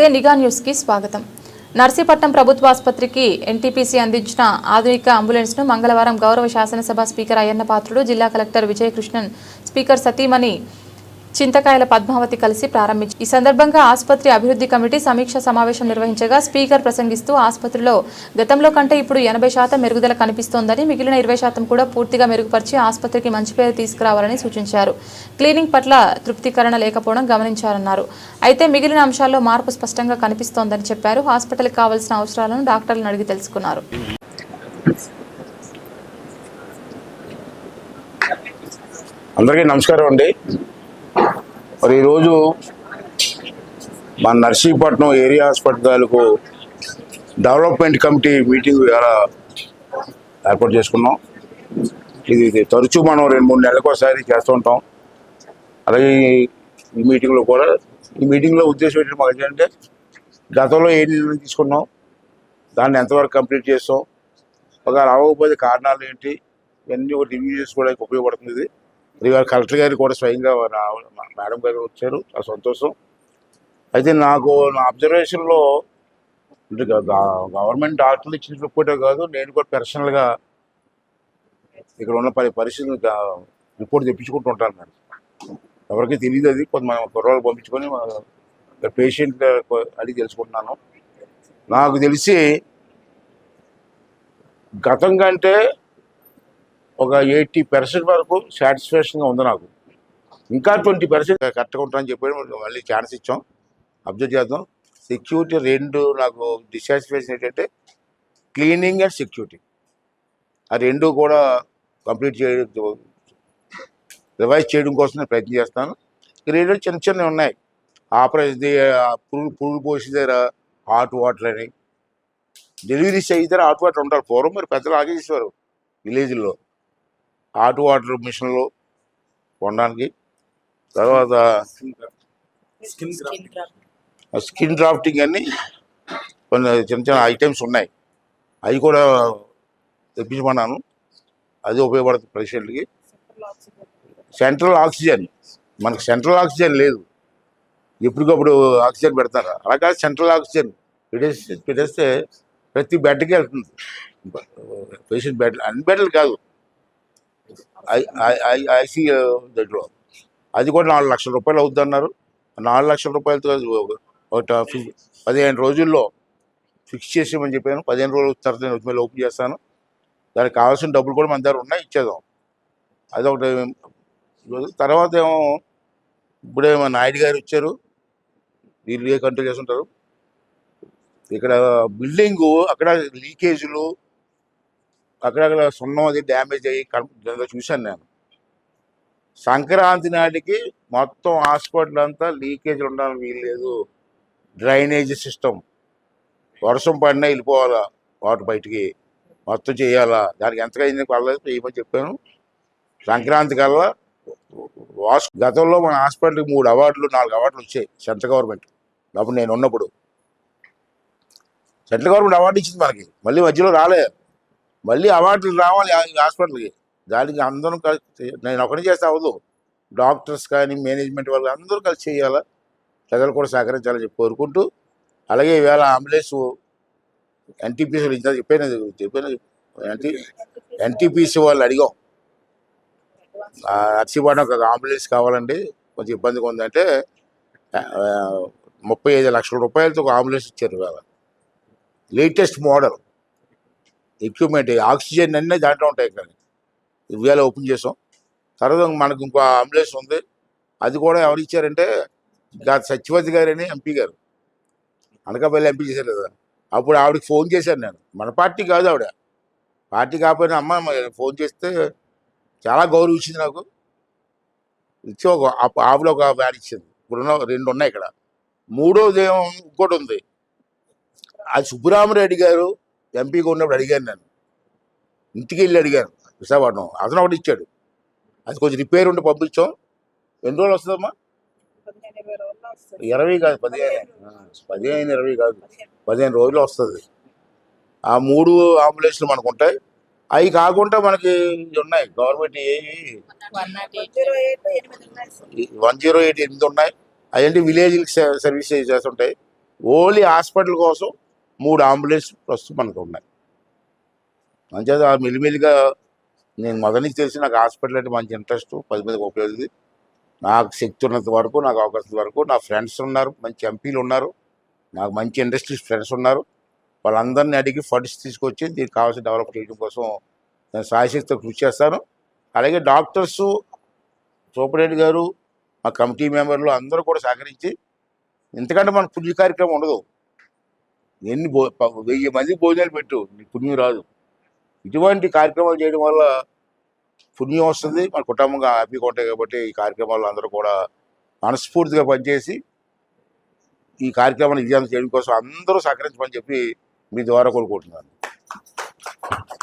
నమస్తే నిఘా న్యూస్కి స్వాగతం. నర్సీపట్నం ప్రభుత్వ ఆసుపత్రికి ఎన్టీపీసీ అందించిన ఆధునిక అంబులెన్స్ను మంగళవారం గౌరవ శాసనసభ స్పీకర్ అయ్యన్న పాత్రుడు జిల్లా కలెక్టర్ విజయకృష్ణన్ స్పీకర్ సతీమణి చింతకాయల పద్మావతి కలిసి ప్రారంభించి ఈ సందర్భంగా ఆసుపత్రి అభివృద్ధి కమిటీ సమీక్ష సమావేశం నిర్వహించగా స్పీకర్ ప్రసంగిస్తూ ఆసుపత్రిలో గతంలో కంటే ఇప్పుడు ఎనభై శాతం మెరుగుదల కనిపిస్తోందని మిగిలిన ఇరవై శాతం కూడా పూర్తిగా మెరుగుపరిచి ఆసుపత్రికి మంచి పేరు తీసుకురావాలని సూచించారు. క్లీనింగ్ పట్ల తృప్తికరణ లేకపోవడం గమనించారన్నారు. అయితే మిగిలిన అంశాల్లో మార్పు స్పష్టంగా కనిపిస్తోందని చెప్పారు. హాస్పిటల్కి కావాల్సిన అవసరాలను డాక్టర్లను అడిగి తెలుసుకున్నారు. అందరికీ నమస్కారం అండి. మరి ఈరోజు మన నర్సీపట్నం ఏరియా హాస్పిటల్కు డెవలప్మెంట్ కమిటీ మీటింగ్ ఇలా ఏర్పాటు చేసుకున్నాం. ఇది తరచూ మనం రెండు మూడు నెలలకు ఒకసారి చేస్తూ ఉంటాం. అలాగే ఈ- మీటింగ్లో కూడా ఈ మీటింగ్లో ఉద్దేశం ఏంటంటే మాకు ఏంటంటే గతంలో ఏ నిర్ణయం తీసుకున్నాం దాన్ని ఎంతవరకు కంప్లీట్ చేస్తాం ఒక రావకపోతే కారణాలు ఏంటి ఇవన్నీ ఒక రివ్యూ చేసుకోవడానికి ఉపయోగపడుతుంది. ఇది కలెక్టర్ గారు కూడా స్వయంగా రా- మేడం గారు వచ్చారు. ఆ సంతోషం. అయితే నాకు నా అబ్జర్వేషన్లో అంటే గవర్నమెంట్ డాక్టర్లు ఇచ్చిన రిపోర్టే కాదు నేను కూడా పర్సనల్గా ఇక్కడ ఉన్న పరి పరిస్థితులు రిపోర్ట్ తెప్పించుకుంటూ ఉంటాను నేను ఎవరికి తెలియదు అది. కొంత మనం కుర్రాళ్ళు పంపించుకొని పేషెంట్ అడిగి తెలుసుకుంటున్నాను. నాకు తెలిసి గతం కంటే ఒక ఎయిటీ పర్సెంట్ వరకు సాటిస్ఫాక్షన్గా ఉంది నాకు. ఇంకా ట్వంటీ పర్సెంట్ కరెక్ట్గా ఉంటానని చెప్పి మళ్ళీ ఛాన్స్ ఇచ్చాం. అబ్జర్వ్ చేద్దాం. సెక్యూరిటీ రెండు నాకు డిసాటిస్ఫాక్షన్ ఏంటంటే క్లీనింగ్ అండ్ సెక్యూరిటీ ఆ రెండు కూడా కంప్లీట్ చేయడం రివైజ్ చేయడం కోసం నేను ప్రయత్నం చేస్తాను. ఈ రెండు చిన్న చిన్నవి ఉన్నాయి. ఆపరేషన్ పురుగు పురుగు పోసి దగ్గర హాట్ వాటర్ అని. డెలివరీస్ దగ్గర హాట్ వాటర్ ఉంటారు పూర్వం మరి పెద్దలు ఆగేసేవారు. విలేజ్లో హాట్ వాటర్ మిషన్లు కొనడానికి. తర్వాత స్కిన్ డ్రాఫ్టింగ్ అని కొన్ని చిన్న చిన్న ఐటమ్స్ ఉన్నాయి. అవి కూడా తెప్పించమన్నాను. అది ఉపయోగపడుతుంది పేషెంట్కి. Central oxygen. మనకు సెంట్రల్ ఆక్సిజన్ లేదు. ఎప్పటికప్పుడు ఆక్సిజన్ పెడతారు. అలా కాదు సెంట్రల్ ఆక్సిజన్. పెట్టేస్తే పెట్టేస్తే ప్రతి బెడ్కి వెళ్తుంది. పేషెంట్ బెడ్ అన్ని బెడ్లు కాదు. ఐసీ దగ్గర uh, అది కూడా నాలుగు లక్షల రూపాయలు అవుతుంది అన్నారు నాలుగు లక్షల రూపాయలతో ఒక పదిహేను రోజుల్లో ఫిక్స్ చేసేయమని చెప్పాను. పదిహేను రోజుల తర్వాత నేను మళ్ళీ ఓపెన్ చేస్తాను. దానికి కావాల్సిన డబ్బులు కూడా మన దగ్గర ఉన్నాయి ఇచ్చేద్దాం. అదొకటి. తర్వాత ఏమో ఇప్పుడే మా నాయుడు గారు వచ్చారు. వీళ్ళు ఏ కంట్రోల్ చేస్తుంటారు? ఇక్కడ బిల్డింగ్ అక్కడ లీకేజీలు అక్కడక్కడ సున్నం అది డ్యామేజ్ అయ్యి చూశాను నేను. సంక్రాంతి నాటికి మొత్తం హాస్పిటల్ అంతా లీకేజ్ ఉండాలని వీల్లేదు. డ్రైనేజ్ సిస్టమ్ వర్షం పడినా వెళ్ళిపోవాలా? వాటర్ బయటికి. మొత్తం చేయాలా? దానికి ఎంతగా అయింది పర్లేదు చేయమని చెప్పాను. సంక్రాంతి కల్లా వాష్ గతంలో మన హాస్పిటల్కి మూడు అవార్డులు నాలుగు అవార్డులు వచ్చాయి సెంట్రల్ గవర్నమెంట్. అప్పుడు నేను ఉన్నప్పుడు. సెంట్రల్ గవర్నమెంట్ అవార్డు ఇచ్చింది మనకి. మళ్ళీ మధ్యలో రాలేదు మళ్ళీ అవార్డులు రావాలి హాస్పిటల్కి. దానికి అందరం కలిసి నేను ఒకటి చేస్తే అవ్వదు. డాక్టర్స్ కానీ మేనేజ్మెంట్ వాళ్ళు అందరూ కలిసి చేయాలా. ప్రజలు కూడా సహకరించాలని చెప్పి కోరుకుంటూ అలాగే ఈవేళ అంబులెన్స్ ఎన్టీపీసీ ఇంత చెప్పాను చెప్పాను. ఎన్టీ ఎన్టీపీసీ వాళ్ళు అడిగాం. నర్సీపట్నం ఒక అంబులెన్స్ కావాలండి కొంచెం ఇబ్బందిగా ఉందంటే ముప్పై ఐదు లక్షల రూపాయలతో ఒక అంబులెన్స్ ఇచ్చారు ఇవాళ లేటెస్ట్ మోడల్. ఎక్విప్మెంట్ ఆక్సిజన్ అన్నీ దాంట్లో ఉంటాయి కానీ ఇవాళ ఓపెన్ చేసాం. తర్వాత మనకు ఇంకో అంబులెన్స్ ఉంది. అది కూడా ఎవరు ఇచ్చారంటే సత్యవతి గారు అని ఎంపీ గారు. అనకాపల్లి ఎంపీ చేశారు కదా. అప్పుడు ఆవిడకి ఫోన్ చేశాను నేను. మన పార్టీ కాదు ఆవిడ. పార్టీ కాకపోయినా అమ్మ ఫోన్ చేస్తే చాలా గౌరవం ఇచ్చింది నాకు. ఇచ్చి ఒక ఆవిడ ఒక వ్యాన్ ఇచ్చింది. ఇప్పుడున్న రెండు ఉన్నాయి ఇక్కడ. మూడోది ఏమో ఇంకోటి ఉంది. అది సుబ్బరామరెడ్డి గారు ఎంపీగా ఉన్నప్పుడు అడిగాను నేను. ఇంటికి వెళ్ళి అడిగాను. విశాఖపట్నం అతను ఒకటి ఇచ్చాడు. అది కొంచెం రిపేర్ ఉండి పంపించాం. ఎన్ని రోజులు వస్తుందమ్మా? ఇరవై కాదు పదిహేను. పదిహేను ఇరవై కాదు. పదిహేను రోజులు వస్తుంది. ఆ మూడు అంబులెన్స్లు మనకు ఉంటాయి అవి కాకుండా మనకి ఉన్నాయి. గవర్నమెంట్ ఏవి వన్ జీరో ఎయిట్ ఎనిమిది ఉన్నాయి. అవన్నీ విలేజ్ సర్వీస్ చేస్తుంటాయి. ఓన్లీ హాస్పిటల్ కోసం మూడు అంబులెన్స్ ప్రస్తుతం మనకు ఉన్నాయి మంచిగా మెల్లిమెల్లిగా నేను మొదటి నుంచి తెలిసి నాకు హాస్పిటల్ అంటే మంచి ఇంట్రెస్ట్ పది మందికి ఉపయోగింది నాకు శక్తి ఉన్నంత వరకు నాకు అవకాశం వరకు నా ఫ్రెండ్స్ ఉన్నారు మంచి ఎంపీలు ఉన్నారు నాకు మంచి ఇండస్ట్రీస్ ఫ్రెండ్స్ ఉన్నారు. వాళ్ళందరినీ అడిగి ఫండ్స్ తీసుకొచ్చి దీనికి కావాల్సిన డెవలప్ చేయడం కోసం నేను సాయశక్తితో కృషి చేస్తాను. అలాగే డాక్టర్స్ సూపరింటెండెంట్ గారు మా కమిటీ మెంబర్లు అందరూ కూడా సహకరించి ఎందుకంటే మన పుణ్య కార్యక్రమం ఉండదు. ఎన్ని భో వెయ్యి మంది భోజనాలు పెట్టు నీకు పుణ్యం రాదు. ఇటువంటి కార్యక్రమాలు చేయడం వల్ల పుణ్యం వస్తుంది మన కుటుంబంగా హ్యాపీగా ఉంటాయి కాబట్టి ఈ కార్యక్రమాలు అందరూ కూడా మనస్ఫూర్తిగా పనిచేసి ఈ కార్యక్రమాన్ని విజయం చేయడం కోసం అందరూ సహకరించమని చెప్పి మీ ద్వారా కోరుకుంటున్నాను.